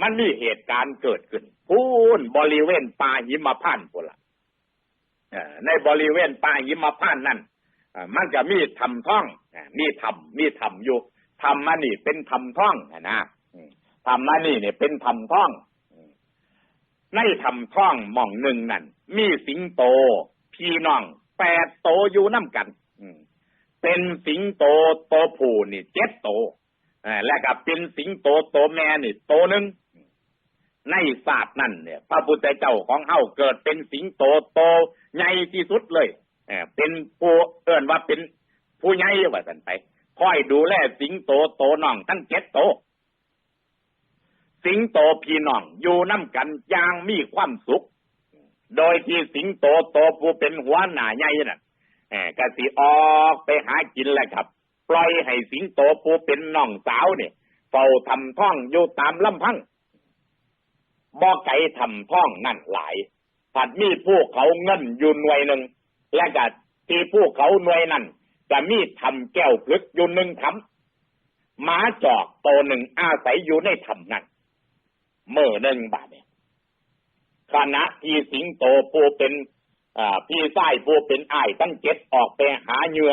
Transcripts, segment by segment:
มันมีเหตุการณ์เกิดขึ้นพูนบริเวณป่าหิมพานต์พุ่นละในบริเวณป่าหิมพานต์นั่นมันก็มีทำท่องมีทำมีทำอยู่ทำมานี่เป็นทำท่องนะทำมานี่เนี่ยเป็นทำท่องในทำท่องหม่องหนึ่งนั่นมีสิงโต พี่น้องแปดโตอยู่น้ำกันเป็นสิงโตโตผู้นี่เจ็ดโตและก็เป็นสิงโตโตแม่นี่โตหนึ่ง ในศาสตร์นั่นเนี่ย พระพุทธเจ้าของเฮาเกิดเป็นสิงโตโตใหญ่ที่สุดเลยเออเป็นผู้เอิ้นว่าเป็นผู้ใหญ่ว่าสันไปคอยดูแลสิงโตโตน้องทั้งเจ็ดโต สิงโตพี่น้องอยู่น้ำกันย่างมีความสุข โดยที่สิงโตโตผู้เป็นหัวหน้าใหญ่น่ะเออกสิออกไปหากินแหละครับ ปล่อยให้สิงโตผู้เป็นน้องสาวเนี่ยเฝ้าทำท่องอยู่ตามลำพัง บ่ไก่ทำท่องนั่นหลาย ผัดมีผู้เขาเงินอยู่หน่วยหนึ่ง และก็ที่ผู้เขาหน่วยนั้นก็มีทำแก้วพลึกอยู่หนึ่งทำหมาจอกโตวหนึ่งอาศัยอยู่ในทำนั้นเมื่อหนึ่งบาทเนี่ยคณะที่สิงโตผู้เป็นอ่าพี่ไส้ผู้เป็นอ้ายตั้งเจ็ดออกไปหาเหยื่อ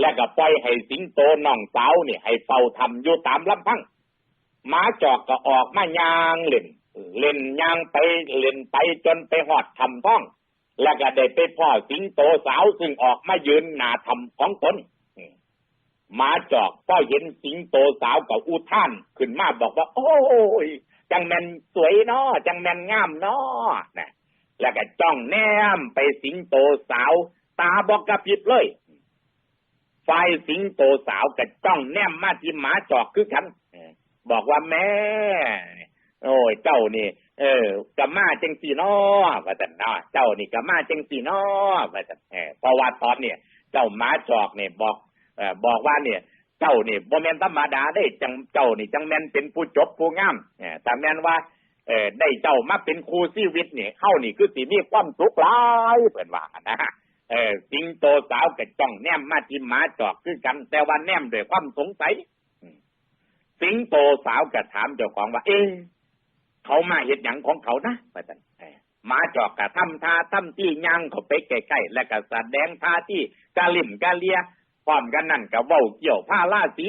และก็ปล่อยให้สิงโตน้องสาวเนี่ยให้เฝ้าทำอยู่ตามลำพังหมาจอกก็ออกมายางเล่น เล่นย่างไปเล่นไปจนไปหอดทำต้อง แล้วก็ได้ไปพ่อสิงโตสาวซึ่งออกมายืนหน้าทำของตนหมาจอกพ่อเห็นสิงโตสาวกับอุท่านขึ้นมาบอกว่า โอ้ยจังแมนสวยเนาะจังแมนงามเนาะนะแล้วก็จ้องแนมไปสิงโตสาว ตาบอกกระพริบเลยฝ่ายสิงโตสาวก็จ้องแนมมาที่หมาจอกคือกันบอกว่าแม่ โอ้ย เจ้านี่ เออกะมาจังสีนอว่าจันเนาะเจ้านี่กะมาจังสีนอว่าจันเออเพราะว่าตอนเนี่ย เจ้าหมาจอกเนี่ยบอกเออบอกว่าเนี่ย เจ้านี่บ่แม่นธรรมดาได้จังเจ้านี่จังแม่นเป็นผู้จบผู้งามเออแต่แม่นว่าเออได้เจ้ามาเป็นครูชีวิตเนี่ยเฮานี่คือสิมีความสุขหลายเพิ่นว่านะเออสิงโตสาวก็จ้องแนมมาที่หมาจอกคือกัน แต่ว่าแนมด้วยความสงสัย สิงโตสาวก็ถามเจ้าของว่า เอ๊ เขามาเห็ดหยังของเขานะว่าซั่นหมาจอกกะทำทาทำที่ย่างเขาไปใกล้ๆแล้วก็แสดงทาที่กะลิ่มกะเลียพร้อมกันนั่นก็เว้าเกี่ยวผ้าล่าสี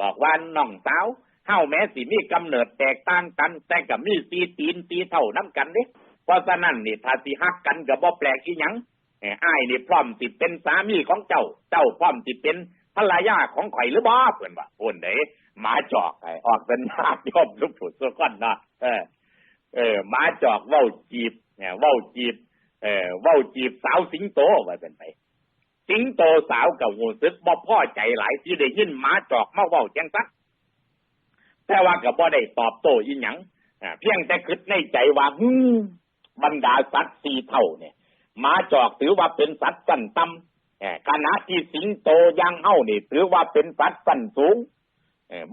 บอกว่าน้องสาวเฮาแม้สิมีกำเนิดแตกต่างกัน แต่ก็มีสีตีนสีเท่าน้ำกันเด้เพราะฉะนั้นนี่ถ้าสิฮักกันก็บ่แปลกอีหยังเอ้ยอ้นี่พร้อมสิเป็นสามีของเจ้า เจ้าพร้อมสิเป็นภรรยาของข่อยหรือบ่เพิ่นว่าโอนเด้ หมาจอกไอ้ออกเป็นญาติโยมทุกผู้ทุกคนเนาะเออ เออหมาจอกเว้าจีบเนี่ยเว้าจีบ เออเว้าจีบสาวสิงโตว่าเป็นไป สิงโตสาวกับหูซึกบ่พ่อใจหลายที่ได้ยินหมาจอกมาเว้าจังซักแต่ว่าก็บ่ได้ตอบโต้อีหยังอ่าเพียงแต่คิดในใจว่าฮึมบรรดาสัตว์สี่เท่าเนี่ยหมาจอกถือว่าเป็นสัตว์สั้นต่ำเอ่อขณะที่สิงโตยังเฮานี่ถือว่าเป็นสัตว์สั้นสูง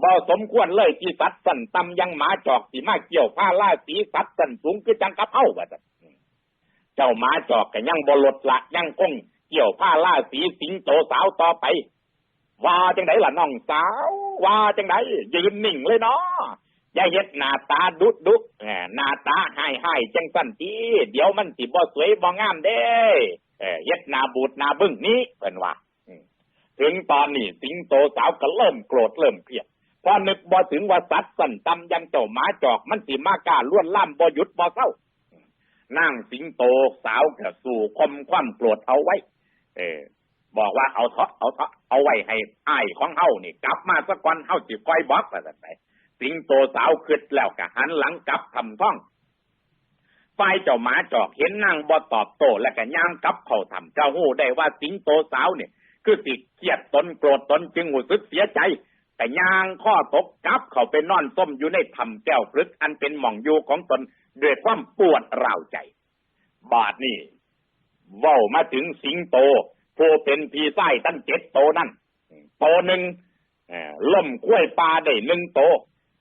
บ่สมควรเลยที่สัตว์สั้นต่ำยังหมาจอกสิมาเกี่ยวผ้าล่าสีสัตว์สั้นสูงคือจังกับเฮาว่าซั่นเจ้าหมาจอกก็ยังบ่ลดละยังคงเกี่ยวผ้าล่าสีสิงโตสาวต่อไป ว่าจังไดล่ะน้องสาว ว่าจังไดยืนนิ่งเลยเนาะอย่าเฮ็ดหน้าตาดุดดุเออหน้าตาหายหายจังสั่นทีเดี๋ยวมันสิบ่สวยบ่งามเด้เออเฮ็ดหน้าบูดหน้าบึ้งนี้เพิ่นว่า ถึงตอนนี้สิงโตสาวก็เริ่มโกรธเริ่มเครียดพอนึกบ่ถึงว่าสัตว์สั่นตำยังเจ้าหมาจอกมันสิมาก้าล้วนล่ามบ่หยุดบ่เศร้านั่งสิงโตสาวก็สู่คมความโกรธเอาไว้ เออบอกว่าเอาเถาะเอาเถาะเอาไว้ให้อ้ายของเฮานี่ กลับมาสักวันเฮาสิคอยบอกว่าไปสิงโตสาวคิดแล้วก็หันหลังกลับทำท่องฝ่ายเจ้าหมาจอกเห็นนางบ่ตอบโต้และก็ย่างกลับเข้าทำเจ้าหู้ได้ว่าสิงโตสาวเนี่ย คือสิเครียดตนโกรธตนจึงหูสึกเสียใจ แต่ยางข้อตกกลับเข้าไปนอนส้มอยู่ในถ้ำแก้วพลึกอันเป็นหม่องอยู่ของตนด้วยความปวดร้าวใจ บาดนี่เว้ามาถึงสิงโตผู้เป็นพี่ไส้ตั้งเจ็ดโตนั่นโตหนึ่งล่มกล้วยปลาได้หนึ่งโต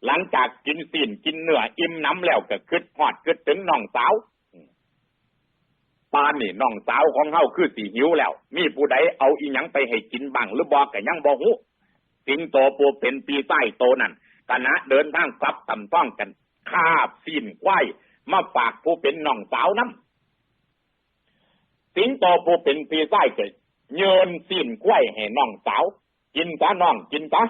หลังจากกินสินกินเนื้ออิ่มน้ำแล้วก็คิดฮอดคิดถึงน้องสาว ปานนี่น้องสาวของเฮาคือสิหิวแล้ว มีผู้ใดเอาอีหยังไปให้กินบ้างหรือบอกก็ยังบ่ฮู้สิงโตปูเป็นปีใต้โตนั่นคณะเดินทางกลับตำต้องกันคาบซีนควายมาฝากผู้เป็นน้องสาวน้ำสิงโตผู้เป็นพี่ไส้เกิดโยนซีนควายให้น้องสาว กินซะน้องกินซะ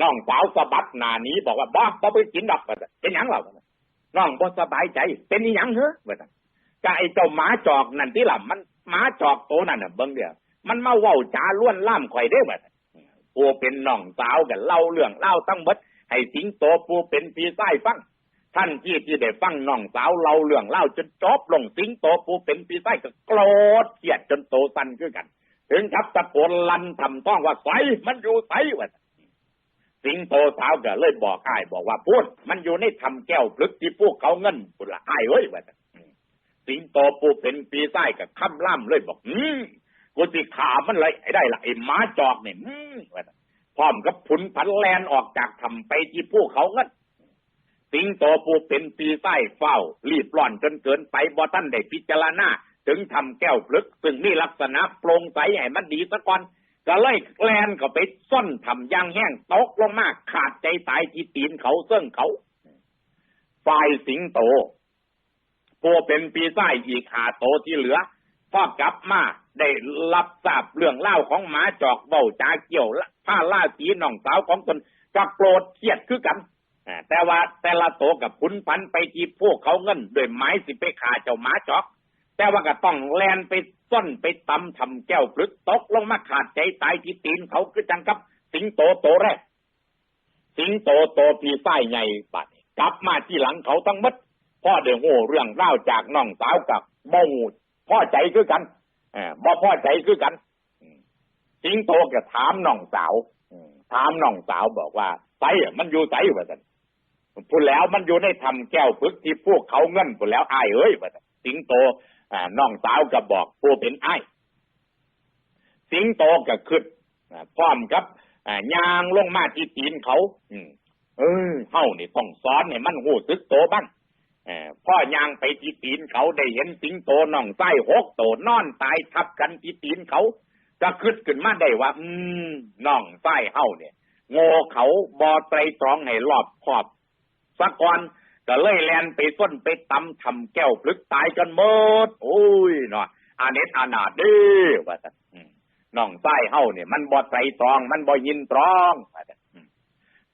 น้องสาวสะบัดหน้านี้บอกว่าบ้าบ่ไปกินดอกกันเป็นหยังเราน้องบ่สบายใจ เป็นอีหยังเหรอ ว่าซั่นก็ไอ้เจ้าหมาจอกนั่นที่หล่ะมันหมาจอกโตนั่นน่ะเบิ่งเดียวมันมาเว้าจ้าล้วนล่ามข่อยเด้อว่าซั่นผู้เป็นน้องสาวกันเล่าเรื่องเล่าตั้งบิดให้สิงโตผู้เป็นพี่ไส้ฟังท่านที่ที่ได้ฟังน้องสาวเล่าเรื่องเล่าจนจบลงสิงโตผู้เป็นพี่ไส้ก็โกรธเกลียดจนโตสันขึ้นกัน ถึงครับตะโกนลันทำต้องว่าไสมันอยู่ไสวะสิงโตสาวก็เลยบอกอ้ายบอกว่าพูด มันอยู่ในทำแก้วพลึกที่พวกเขาเงินพุ่นละไอ้เอ้ยวะ สิงโตปูเป็นปีไส้กับคำล่ำเลยบอก อืมกูสิขามันเลยไอ้ได้ละไอ้หม้าจอกเนี่ยอืมพร้อมกับผุนผันแลนออกจากทำไปที่พวกเขาเงินสิงโตปูเป็นปีไส้เฝ้า รีบร้อนจนเกินไปบอตันได้พิจารณาถึงทำแก้วพลึก ซึ่งมีลักษณะโปร่งใสให้มันดีซะก่อนก็เลยแลนก็ไปซ่อนทำยางแห้งตกลงมากขาดใจตายที่ตีนเขาเสื่องเขา ฝ่ายสิงโต ผู้เป็นปีไส้อีกหาโตที่เหลือพอกลับมาได้รับทราบเรื่องเล่าของหมาจอกเบาจาเกี่ยวผ้าล่าสีน้องสาวของตนก็โกรธเครียดคือกันแต่ว่าแต่ละโตกับพุนพันไปที่พวกเขาเงินด้วยไม้สิไปขาเจ้าหมาจอก แต่ว่าก็ต้องแลนไปซ่อนไปตำทำแก้วพลึกตกลงมาขาดใจตายที่ตีนเขาคือจังกับ สิงโตโตแรก สิงโตโตปีไส้ใหญ่ปัดกลับมาที่หลังเขาทั้งหมด พ่อเดือโง่เรื่องเล่าจากน้องสาวกับบ่หูพ่อใจคือกันอบ่พ่อใจคือกันสิงโตก็ถามน้องสาวถามน้องสาวบอกว่าไสอะมันอยู่ไสวะสันพูดแล้วมันอยู่ในทำแก้วพึกที่พวกเขาเงินพูดแล้วไอ้เอ้ยว่าแต่สิงโตน้องสาวก็บอกผู้เป็นไอ้สิงโตก็ขึ้นอ่าพร้อมกับยางลงมาที่ตีนเขา อืมเออเฮานี่ต้องสอนให้มันหูซึกโตบ้าง พ่อยางไปที่ตีนเขาได้เห็นสิงโตน้องไส้หกโตนอนตายทับกันที่ตีนเขาก็คิดขึ้นมาได้ว่า อืมน้องไส้เฮาเนี่ย โง่เขาบอไตรตรองให้รอบคอบสักก่อนก็เลยแลนไปส้นไปตำทำแก้วพลึกตายกันหมด โอ้ยเนาะอาเนตอานาดเด้ว่าแต่นอืมน้องไส้เฮาเนี่ย มันบอไตรตรอง มันบอยินตรองว่าแต่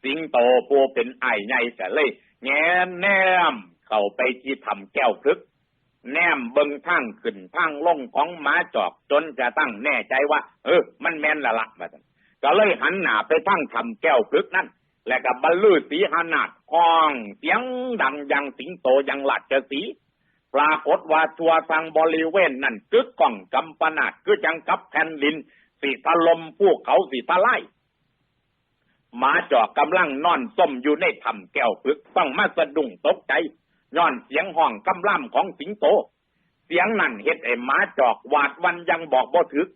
สิงโตผู้เป็นไอ้ใหญ่ก็เลยแงนแนม เข้าไปที่ทำแก้วพลึก แนมเบิงทางขึ้นทางลงของหมาจอกจนกระตั้งแน่ใจว่า เออ มันแม่นละละว่าจนก็เลยหันหน้าไปทั้งทำแก้วพลึกนั่นและกับบรรลือสีหนาดห้องเสียงดังยังสิงโตยังหลัดจะสี ปรากฏว่าทัวทางบริเวณนั่นกึกก้องกำปนาดคือจังกับแผ่นดินสีถลมพวกเขาสีทลายหมาจอกกำลังนอนส้มอยู่ในทำแก้วพลึกต้องมาสะดุ้งตกใจ ย้อนเสียงห้องกำล่ำของสิงโต เสียงนั่นเฮ็ดไอ้หมาจอกหวาดวันยังบอกบ่ถึก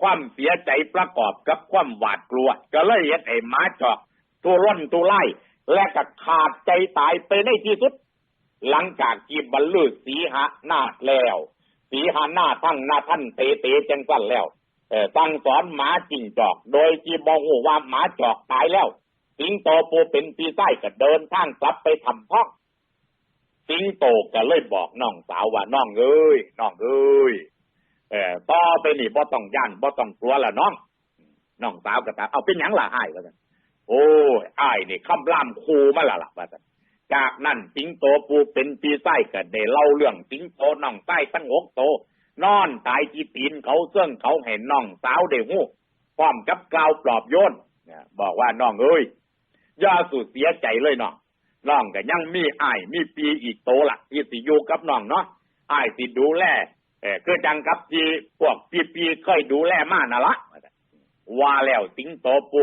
ความเสียใจประกอบกับความหวาดกลัว ก็เลยเห็นไอ้หมาจอกตัวร่นตัวไล่และก็ขาดใจตายไปในที่สุด หลังจากที่บรรลุสีหะนาแล้ว สีหาหน้าทั้งนาท่านเตเตจังสั้นแล้วเออตั้งสอนหมาจิงจอก โดยที่บอกว่าหมาจอกตายแล้ว สิงโตปูเป็นปีไส้ก็เดินทางกลับไปทำพ้อง สิงโตก็เลยบอกน้องสาวว่าน้องเอ้ยน้องเอ้ยเออต่อไปนี่บ่ต้องย่านบ่ต้องกลัวละน้องน้องสาวก็ถามเอาเป็นหยังล่ะอ้ายว่าซั่นโอ้ยอ้ายนี่คำล่ำคูมาละล่ะว่าซั่นจากนั้นสิงโตปูเป็นปีไส้ก็ได้เล่าเรื่องสิงโตน้องไส้ตั้งหกโต นอนตายที่ตีนเขาเสื่องเขาเห็นน้องสาวได้หู้พร้อมกับกล่าวปลอบโยนเนี่ยบอกว่าน้องเอ้ยอย่าสูญเสียใจเลยน้อง น้องก็ยังมีอ้ายมีปีอีกโตละที่สิอยู่กับน้องเนาะอ้ายสิดูแลเออคือจังกับที่พวกปีปีเคยดูแลมาน่ะละว่าแล้วสิงโตปู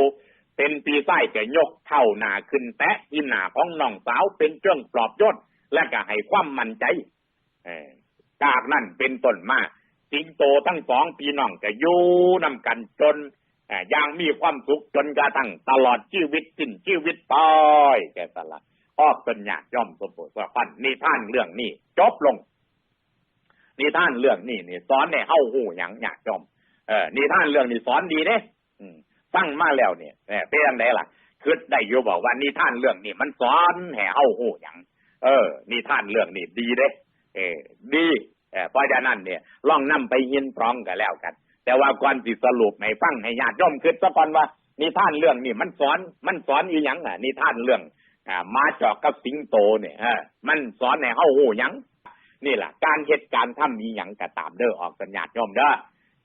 เป็นปีไส้จะยกเท่าหนาขึ้นแตะที่หนาของน้องสาวเป็นเครื่องปลอบโยนและก็ให้ความมั่นใจเออจากนั้นเป็นต้นมาสิงโตทั้งสองพี่น้องจะอยู่นำกันจนอย่างมีความสุขจนกระทั่งตลอดชีวิตสิ้นชีวิตไปแกตละ ออกเป็นญาติย่อมสมบูรณ์สพันนิท่านเรื่องนี้จบลงนิท่านเรื่องนี้นี่สอนในเฮาหูหยังหยาดจอมเออนิท่านเรื่องนี้สอนดีเด้อืมฟังมาแล้วเนี่ยเออเป็นจังไดล่ะคือได้ยูบอกว่านิท่านเรื่องนี้มันสอนให้เฮาหูหยังเออนิท่านเรื่องนี้ดีเด้ เออดีเพราะฉะนั้นเนี่ยลองนํไปยินพร้องกันแล้วกัน แต่ว่าก่อนสิสรุปให้ฟังให้ญาติโยมคิดซะก่อนว่านิท่านเรื่องนี้มันสอนมันสอนอีหยังอะนิท่านเรื่อง อ่ามาจอกกับสิงโตเนี่ยมันสอนให้เฮาฮู้หยังนี่แหละการเหตุการณ์ทำอีหยังก็ตามเด้อออกกันญาติโยมเด้อ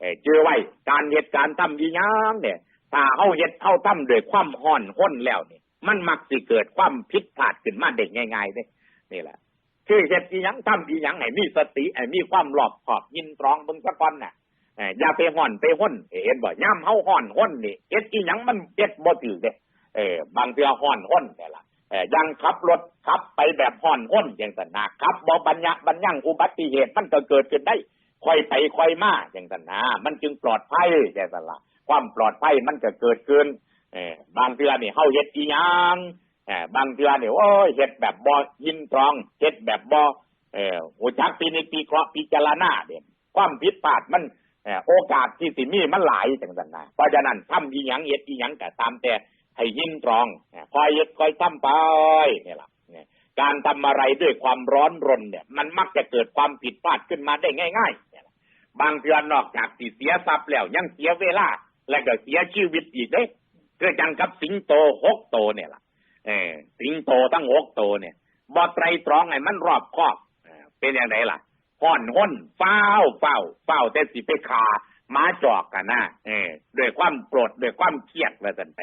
เอเจอไว้ การเหตุการณ์ทำอีหยังเนี่ยถ้าเฮาเฮ็ดเฮาทำด้วยความฮ้อนห้นแล้วเนี่ยมันมักสิเกิดความผิดพลาดขึ้นมาได้ง่ายๆเด้นี่แหละคือเฮ็ดอีหยังทำอีหยังให้มีสติให้มีความรอบขอบยินตรองเบิ่งซะก่อนน่ะอย่าไปห่อนไปห้นเห็นบ่ย่ำเฮาห่อนห้นนี่เฮ็ดอีหยังมันเฮ็ดบ่ถือเด้เออบางเทื่อห่อนห้นนี่ล่ะ ยังขับรถขับไปแบบห่อนห้นจังซั่นนะขับบ่บรรยะบรรยังอุบัติเหตุมันก็เกิดขึ้นได้ค่อยไปค่อยมาจังซั่นนะมันจึงปลอดภัยจังซั่นละความปลอดภัยมันก็เกิดขึ้นบางเทื่อนี่เฮาเฮ็ดอีหยังบางเทื่อเนี่ยโอ้ยเฮ็ดแบบบ่ยินตรองเฮ็ดแบบบ่เอ่อหูจักปีนิจปีเคราะห์พิจารณาเด่นความผิดพลาดมันโอกาสที่สิมีมันหลายจังซั่นนะเพราะฉะนั้นทำอีหยังเฮ็ดอีหยังก็ตามแต่ ให้ยินตรองคอยเฮ็ดคอยทำไปนี่ล่ะเนี่ยการทำอะไรด้วยความร้อนรนเนี่ย มันมักจะเกิดความผิดพลาดขึ้นมาได้ง่ายๆนี่ยล่ะบางเทือนอกจากสิเสียทรัพย์แล้วยังเสียเวลา และก็เสียชีวิตอีกเด้คือจังกับสิงโตหกโตเนี่ยล่ะเออสิงโตทั้งหกโตเนี่ยบอไตรตรองให้มันรอบครอบเป็นอย่างไรล่ะห่อนห้นเฝ้าเฝ้าเฝ้าแต่สิไปขาหมาจอกกันนะเออด้วยความโกรธด้วยความเครียดว่าสันไป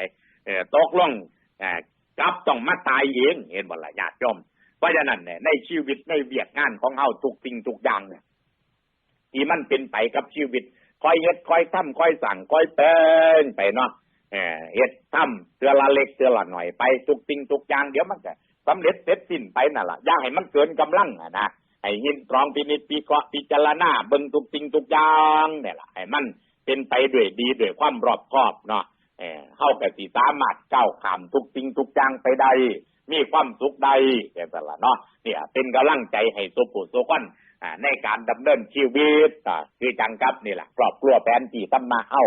ตกลงเออกลับต้องมาตายเองเห็นบ่ละญาติโยมเพราะฉะนั้นเนี่ยในชีวิตในเวียกงานของเฮาทุกสิ่งทุกอย่างเนี่ยที่มันเป็นไปกับชีวิต คอยเฮ็ดคอยทำคอยสั่งคอยเต้นไปเนาะเอ่อเฮ็ดทำเตือละเล็กเตือละหน่อยไปทุกสิ่งทุกอย่างเดี๋ยวมันก็สำเร็จเสร็จสิ้นไปนั่นล่ะอย่าให้มันเกินกำลังอะนะให้ยินตรองพินิจพิเคราะห์พิจารณาเบิ่งทุกสิ่งทุกอย่างเนี่ยล่ะให้มันเป็นไปด้วยดีด้วยความรอบคอบเนาะ เข้าไปสิสามารถก้าวข้ามทุกสิ่งทุกอย่างไปได้ มีความสุขใด้แต่ละเนาะเนี่ย เป็นกำลังใจให้สุขุสุคนในการดำเนินชีวิตคือจังกับนี่แหละครอบครัวแฟนที่ตำมมาเฮา